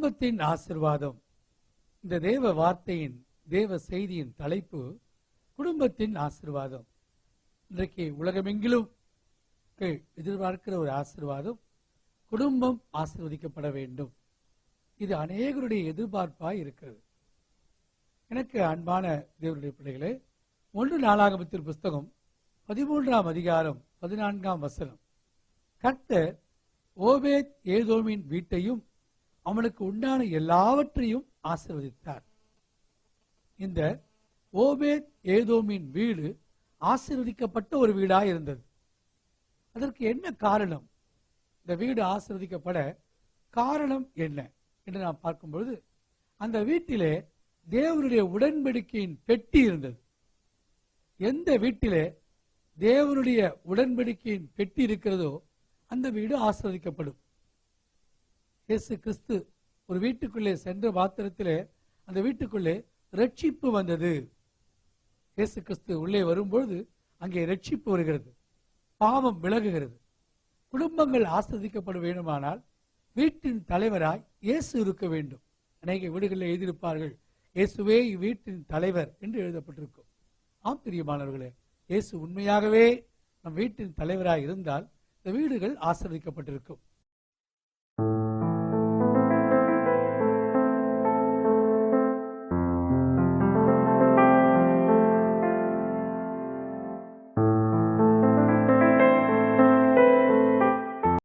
குடும்பத்தின் ஆசிர்வாதம். இந்த தேவ வார்த்தையின் தேவ செய்தியின் தலைப்பு குடும்பத்தின் ஆசிர்வாதம். இன்றைக்கு உலகமெங்கிலும் எதிர்பார்க்கிற ஒரு ஆசிர்வாதம் குடும்பம் ஆசிர்வதிக்கப்பட வேண்டும். இது அநேகருடைய எதிர்பார்ப்பாய் இருக்கிறது. எனக்கு அன்பான தேவனுடைய பிள்ளைகளே ஒன்று நாளாகமத்தின் புஸ்தகம் பதிமூன்றாம் அதிகாரம் பதினான்காம் வசனம். கர்த்தர் ஓபேத் ஏதோமின் வீட்டையும் அவனுக்கு உண்டான எல்லாவற்றையும் ஆசிர்வதித்தார். இந்த ஓபேத் ஏதோமின் வீடு ஆசிர்வதிக்கப்பட்ட ஒரு வீடாக இருந்தது. அதற்கு என்ன காரணம்? இந்த வீடு ஆசிர்வதிக்கப்பட காரணம் என்ன என்று நாம் பார்க்கும் பொழுது அந்த வீட்டிலே தேவனுடைய உடன்படிக்கையின் பெட்டி இருந்தது. எந்த வீட்டிலே தேவனுடைய உடன்படிக்கையின் பெட்டி இருக்கிறதோ அந்த வீடு ஆசிர்வதிக்கப்படும். இயேசு கிறிஸ்து ஒரு வீட்டுக்குள்ளே சென்ற மாத்திரத்திலே அந்த வீட்டுக்குள்ளே ரட்சிப்பு வந்தது. இயேசு கிறிஸ்து உள்ளே வரும்பொழுது அங்கே ரட்சிப்பு வருகிறது. பாவம் விலகுகிறது. குடும்பங்கள் ஆசிர்வதிக்கப்பட வேண்டுமானால் வீட்டின் தலைவராய் இயேசு இருக்க வேண்டும். அநேக வீடுகளில் எழுதியிருப்பார்கள் இயேசுவே இவ்வீட்டின் தலைவர் என்று எழுதப்பட்டிருக்கும். ஆம் பிரியமானவர்களே இயேசு உண்மையாகவே நம் வீட்டின் தலைவராய் இருந்தால் இந்த வீடுகள் ஆசிரதிக்கப்பட்டிருக்கும்